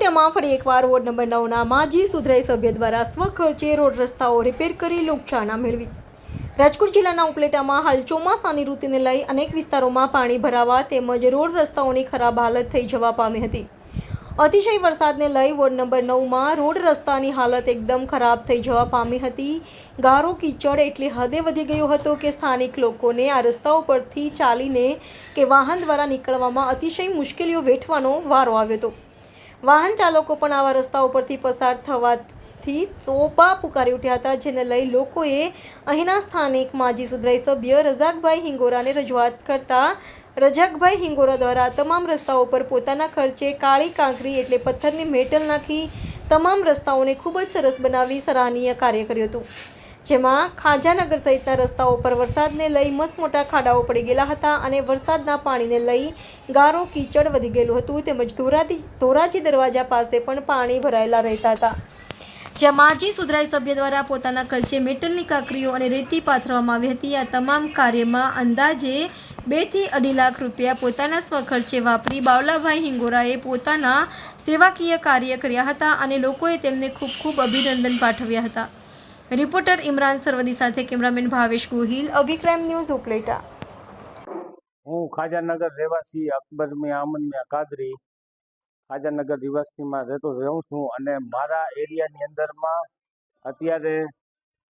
રહ્યા ફરી એકવાર વોર્ડ નંબર નવના માજી સુધરાઈ સભ્ય દ્વારા સ્વખર્ચે રોડ રસ્તાઓ રિપેર કરી લોકચાના મેળવી. રાજકોટ જિલ્લાના ઉપલેટામાં હાલ ચોમાસાની ઋતુને લઈ અનેક વિસ્તારોમાં પાણી ભરાવા તેમજ રોડ રસ્તાઓની ખરાબ હાલત થઈ જવા પામી હતી. અતિશય વરસાદને લઈ વોર્ડ નંબર નવમાં રોડ રસ્તાની હાલત એકદમ ખરાબ થઈ જવા પામી હતી. ગારો કીચડ એટલી હદે વધી ગયો હતો કે સ્થાનિક લોકોને આ રસ્તાઓ પરથી ચાલીને કે વાહન દ્વારા નીકળવામાં અતિશય મુશ્કેલીઓ વેઠવાનો વારો આવ્યો હતો. વાહન ચાલકો પણ આવા રસ્તાઓ પરથી પસાર થવાથી તોબા પુકારી ઉઠ્યા હતા, જેને લઈ લોકોએ અહીંના સ્થાનિક માજી સુધરાઈ સભ્ય રઝાકભાઈ હિંગોરાને રજૂઆત કરતા રજાકભાઈ હિંગોરા દ્વારા તમામ રસ્તાઓ પર પોતાના ખર્ચે કાળી કાંકરી એટલે પથ્થરની મેટલ નાખી તમામ રસ્તાઓને ખૂબ જ સરસ બનાવી સરાહનીય કાર્ય કર્યું હતું. જેમાં ખાજાનગર સહિતના રસ્તાઓ પર વરસાદને લઈ મસમોટા ખાડાઓ પડી ગયેલા હતા અને વરસાદના પાણીને લઈ ગારો કીચડ વધી ગયેલું હતું તેમજ ધોરાજી ધોરાજી દરવાજા પાસે પણ પાણી ભરાયેલા રહેતા હતા. જ્યાં માજી સુધરાઈ સભ્ય દ્વારા પોતાના ખર્ચે મેટલની કાંકરીઓ અને રેતી પાથરવામાં આવી હતી. આ તમામ કાર્યમાં અંદાજે બેથી અઢી લાખ રૂપિયા પોતાના સ્વખર્ચે વાપરી બાવલાભાઈ હિંગોરાએ પોતાના સેવાકીય કાર્ય કર્યા હતા અને લોકોએ તેમને ખૂબ ખૂબ અભિનંદન પાઠવ્યા હતા. રિપોર્ટર ઇમરાન સરવદી સાથે કેમેરામેન ભાવેશ ગોહિલ અભિક્રાઇમ ન્યૂઝ ઉપલેટા. હું ખાજાનગર રહેવાસી અકબર મિયા અમન મિયા કાદરી ખાજાનગર રહેવાસીમાં રહેતો રહું છું અને મારા એરિયાની અંદરમાં અત્યારે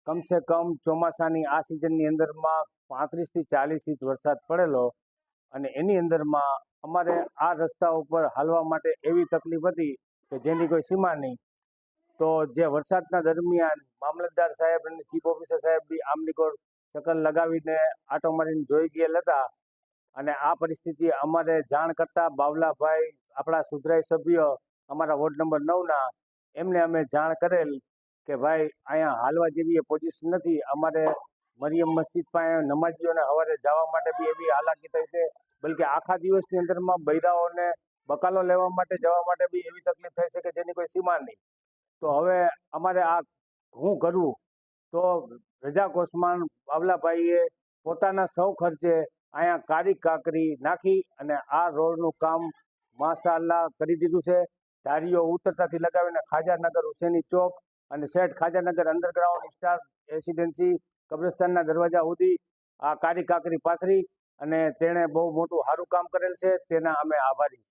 કમસે કમ ચોમાસાની આ સિઝનની અંદરમાં પાંત્રીસથી ચાલીસ ઇંચ વરસાદ પડેલો અને એની અંદરમાં અમારે આ રસ્તા ઉપર હાલવા માટે એવી તકલીફ હતી કે જેની કોઈ સીમા નહીં. તો જે વરસાદના દરમિયાન મામલતદાર સાહેબ અને ચીફ ઓફિસર સાહેબ બી આમની કોર ચક્કર લગાવીને આટો મારીને જોઈ ગયેલ હતા અને આ પરિસ્થિતિ અમારે જાણ કરતા બાવલાભાઈ, આપણા સુધરાઈ સભ્ય, અમારા વોર્ડ નંબર નવના, એમને અમે જાણ કરેલ કે ભાઈ, અહીંયા હાલવા જેવી પોઝિશન નથી. અમારે મરિયમ મસ્જિદ પાસે નમાજીઓને સવારે જવા માટે બી એવી હાલાકી થઈ છે, બલકે આખા દિવસની અંદરમાં બૈરાઓને બકાલો લેવા માટે જવા માટે બી એવી તકલીફ થઈ છે કે જેની કોઈ સીમા નહીં. તો હવે અમારે આ હું કરવું તો રજા કોસમાન બાવલાભાઈએ પોતાના સૌ ખર્ચે અહીંયા કારી કાકરી નાખી અને આ રોડનું કામ માશાલ્લાહ કરી દીધું છે. ધારીઓ ઉતરતાથી લગાવીને ખાજાનગર હુસેની ચોક અને શેઠ ખાજાનગર અંડરગ્રાઉન્ડ સ્ટાર રેસિડેન્સી કબ્રસ્તાનના દરવાજા સુધી આ કારી કાકરી પાથરી અને તેણે બહુ મોટું સારું કામ કરેલ છે. તેના અમે આભારી